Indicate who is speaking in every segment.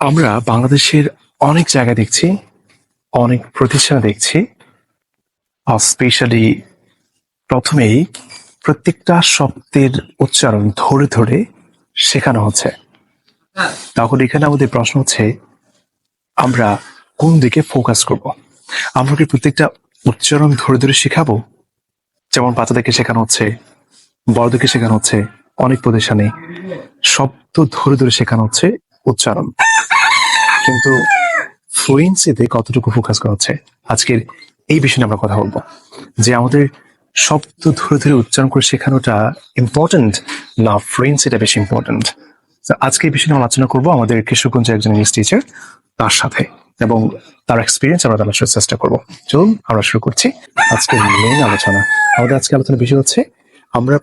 Speaker 1: আমরা বাংলাদেশের অনেক জায়গা দেখছি, অনেক প্রতিষ্ঠান দেখছি স্পেশালি প্রথমেই প্রত্যেকটা শব্দের উচ্চারণ ধরে ধরে শেখানো হচ্ছে। তাহলে এখানে আমাদের প্রশ্ন হচ্ছে, আমরা কোন দিকে ফোকাস করব? আমরা কি প্রত্যেকটা উচ্চারণ ধরে ধরে শেখাবো? যেমন বাচ্চাদেরকে শেখানো হচ্ছে বড়দেরকে শেখানো হচ্ছে, অনেক প্রতিষ্ঠানে শব্দ ধরে ধরে শেখানো হচ্ছে উচ্চারণ। কিন্তু ফ্লুয়েন্সিতে কতটুকু ফোকাস করা হচ্ছে? আজকের এই বিষয়ে আমরা কথা বলব। যে আমাদের শব্দ ধরে ধরে উচ্চারণ করে শেখানোটা ইম্পর্টেন্ট না ফ্লুয়েন্সিটা বেশি ইম্পর্টেন্ট আজকে এই বিষয়ে আলোচনা করব আমাদের কৃষকগঞ্জের একজন ইংলিশ টিচার তার সাথে। এবং তার এক্সপিরিয়েন্স আমরা জানার চেষ্টা করব। চলুন, আমরা শুরু করছি আজকের মেন আলোচনা। আমাদের আজকে আলোচনা বিষয় হচ্ছে, আমরা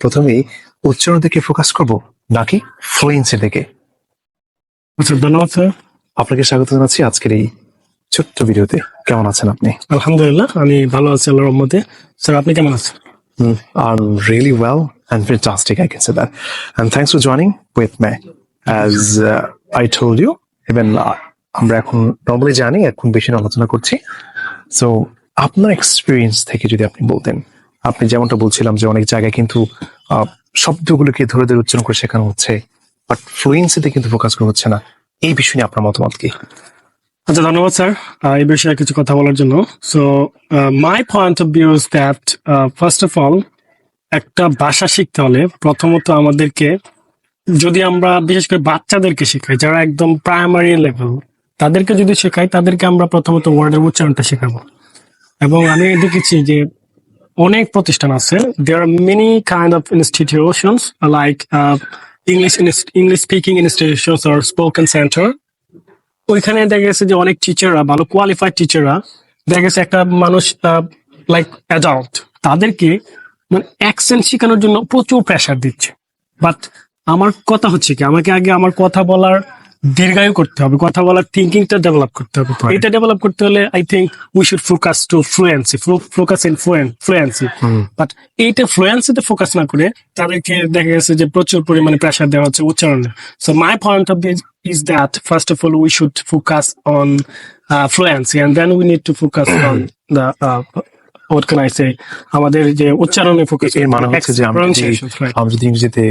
Speaker 1: প্রথমেই উচ্চারণ দিকে ফোকাস করব নাকি ফ্লুয়েন্সি দিকে?
Speaker 2: আচ্ছা ধন্যবাদ স্যার।
Speaker 1: আপনাকে স্বাগত জানাচ্ছি আজকের এই ছোট্ট ভিডিওতে। কেমন আছেন আপনি?
Speaker 2: আলহামদুলিল্লাহ আমি ভালো আছি আল্লাহর রহমতে। স্যার আপনি কেমন আছেন?
Speaker 1: I'm really well and fantastic, I can say that. And thanks for joining with me. As uh, I told you, even uh, আমরা এখন নর্মালি জানি এখন বেশি আলোচনা করছি। সো আপনার এক্সপিরিয়েন্স থেকে যদি আপনি বলতেন আপনি যেমনটা বলছিলাম যে অনেক জায়গায় কিন্তু আহ, শব্দগুলোকে ধরে ধরে উচ্চারণ করে শেখানো হচ্ছে। বাট ফ্লুয়েন্সিতে কিন্তু ফোকাস করা হচ্ছে না। এই বিষয় নিয়ে আপনার মতামত কি?
Speaker 2: আচ্ছা ধন্যবাদ, স্যার। এই বিষয়ে কিছু কথা বলার জন্য। So my point of view is that first of all একটা ভাষা শিখতে হলে প্রথমত আমাদেরকে, যদি আমরা বিশেষ করে বাচ্চাদেরকে শেখাই, যারা একদম প্রাইমারি লেভেল তাদেরকে যদি শেখাই, তাদেরকে আমরা প্রথমত ওয়ার্ডের উচ্চারণটা শেখাবো। এবং আমি দেখেছি যে অনেক প্রতিষ্ঠান আছে there are many kind of institutions like English English speaking institutions or spoken center ওইখানে দেখা গেছে যে অনেক টিচাররা ভালো কোয়ালিফাইড টিচাররা দেখা গেছে একটা মানুষ লাইক অ্যাডাল্ট তাদেরকে মানে অ্যাকসেন্ট শেখানোর জন্য প্রচুর প্রেশার দিচ্ছে। বাট আমার কথা হচ্ছে কি, আমাকে আগে আমার কথা বলার দীর্ঘায়ু করতে হবে কথা বলার থিঙ্কিংটা ডেভেলপ করতে হবে। এটা ডেভেলপ করতে হলে I think we should focus to fluency focus in fluency but এইটা ফ্লুয়েন্সিতে ফোকাস না করে তাদেরকে দেখা গেছে যে প্রচুর পরিমাণে প্রেশার দেওয়া হচ্ছে উচ্চারণে। So my point of view is that first of all we should focus on uh, fluency and then we need to focus on the uh, what can I say আমাদের যে উচ্চারণে ফোকাস
Speaker 1: এর মানে হচ্ছে যে আমরা যদি ইংরেজিতে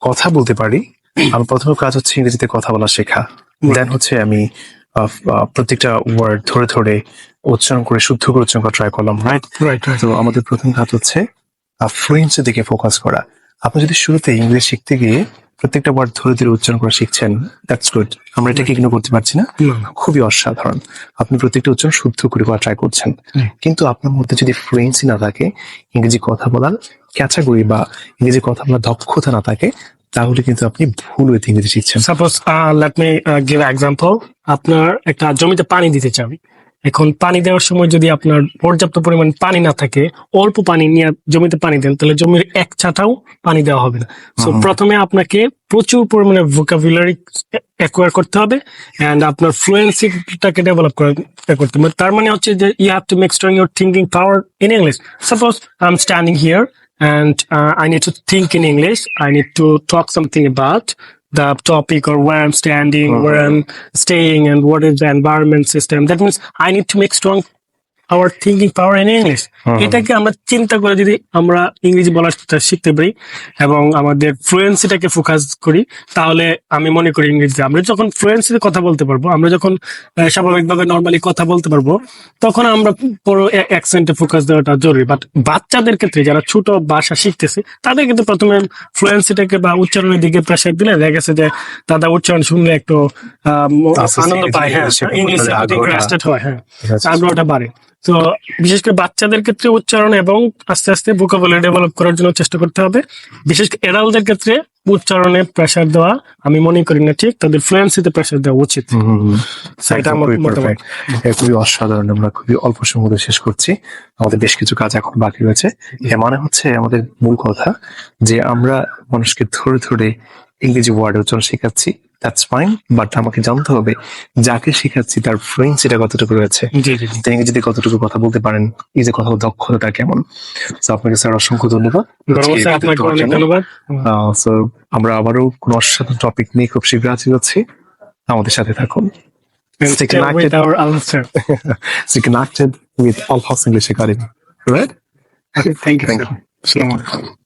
Speaker 1: কথা বলতে পারি আমার প্রথম কাজ হচ্ছে ইংরেজিতে কথা বলা শেখা। দেন হচ্ছে আমি প্রত্যেকটা ওয়ার্ড ধরে ধরে উচ্চারণ করে শুদ্ধ করে উচ্চারণ করা ট্রাই করলাম রাইট
Speaker 2: রাইট রাইট
Speaker 1: তো আমাদের প্রথম কাজ হচ্ছে ফ্লুয়েন্সের দিকে ফোকাস করা। আপনি যদি শুরুতে ইংরেজি শিখতে গিয়ে প্রত্যেকটা ওয়ার্ড ধরে ধরে উচ্চারণ করা শিখছেন দ্যাটস গুড আমরা এটাকে ইগনোর করতে পারছি না। খুবই অসাধারণ। আপনি প্রত্যেকটা উচ্চারণ শুদ্ধ করে করা ট্রাই করছেন। কিন্তু আপনার মধ্যে যদি ফ্লুয়েন্সি না থাকে ইংরেজি কথা বলার ক্যাটাগরি বা ইংরেজি কথা বলার দক্ষতা না থাকে তাহলে কিন্তু আপনি ভুল হয়ে ইংরেজি শিখছেন।
Speaker 2: Suppose let me give example আপনার একটা জমিতে পানি দিতে চান এখন পানি দেওয়ার সময় যদি আপনার পর্যাপ্ত পরিমাণ পানি না থাকে অল্প পানি নিয়ে জমিতে পানি দেন তাহলে জমির এক ছাটাও পানি দেওয়া হবে না। সো প্রথমে আপনাকে প্রচুর পরিমাণে ভোকাবুলারি অ্যাকোয়ার করতে হবে অ্যান্ড আপনার ফ্লুয়েন্সিটাকে ডেভেলপ করতে হবে। তার মানে হচ্ছে যে you have to make strong your thinking power in English suppose I am standing here and uh, I need to think in English. I need to talk something about the topic or where I'm standing, where I'm staying, and what is the environment system. That means I need to make strong our thinking power in English. এটাকে আমরা চিন্তা করে যদি আমরা ইংরেজি বলার শিখতে পারি এবং আমাদের ফ্লুয়েন্সিটাকে ফোকাস করি তাহলে আমি মনে করি ইংরেজিতে আমরা যখন ফ্লুয়েন্সিতে কথা বলতে পারব আমরা যখন স্বাভাবিকভাবে নর্মালি কথা বলতে পারব তখন আমরা পুরো অ্যাকসেন্টে ফোকাস দেওয়াটা জরুরি। বাট বাচ্চাদের ক্ষেত্রে যারা ছোট ভাষা শিখতেছে তাদের কিন্তু প্রথমে ফ্লুয়েন্সিটাকে বা উচ্চারণের দিকে প্রেশার দিলে দেখা গেছে যে তাদের উচ্চারণ শুনলে একটু আনন্দ পায় হ্যাঁ ইংলিশ হয় হ্যাঁ আগ্রহটা বাড়ে। তো বিশেষ করে বাচ্চাদের ক্ষেত্রে উচ্চারণ এবং আস্তে আস্তে ভোকাবুলারি ডেভেলপ করার জন্য চেষ্টা করতে হবে। বিশেষ করে এডালদের ক্ষেত্রে উচ্চারণে প্রেশার দেওয়া আমি মনে করি না ঠিক তাদের ফ্লুয়েন্সিতে প্রেশার দেওয়া উচিত। আমার মতামত।
Speaker 1: খুবই অসাধারণ আমরা খুবই অল্প সময় শেষ করছি। আমাদের বেশ কিছু কাজ এখন বাকি রয়েছে। এর মানে হচ্ছে আমাদের মূল কথা যে আমরা মানুষকে ধরে ধরে ইংরেজি ওয়ার্ড উচ্চারণ শেখাচ্ছি। দ্যাটস ফাইন বাট আমাকে জানতে হবে যাকে শেখাচ্ছি তার ফ্লুয়েন্সিটা কতটুকু রয়েছে তিনি ইংরেজিতে কতটুকু কথা বলতে পারেন এই যে কথা দক্ষতা কেমন তো আপনাকে স্যার অসংখ্য ধন্যবাদ আমরা আবারও কোনো অসাধারণ টপিক নিয়ে খুব শীঘ্র হাজির হচ্ছি আমাদের সাথে থাকুন Stay
Speaker 2: with
Speaker 1: connected.
Speaker 2: our answer.
Speaker 1: Stay connected with Alphas English Academy. Right?
Speaker 2: Okay, thank you.
Speaker 1: Thank.
Speaker 2: Assalamu alaikum.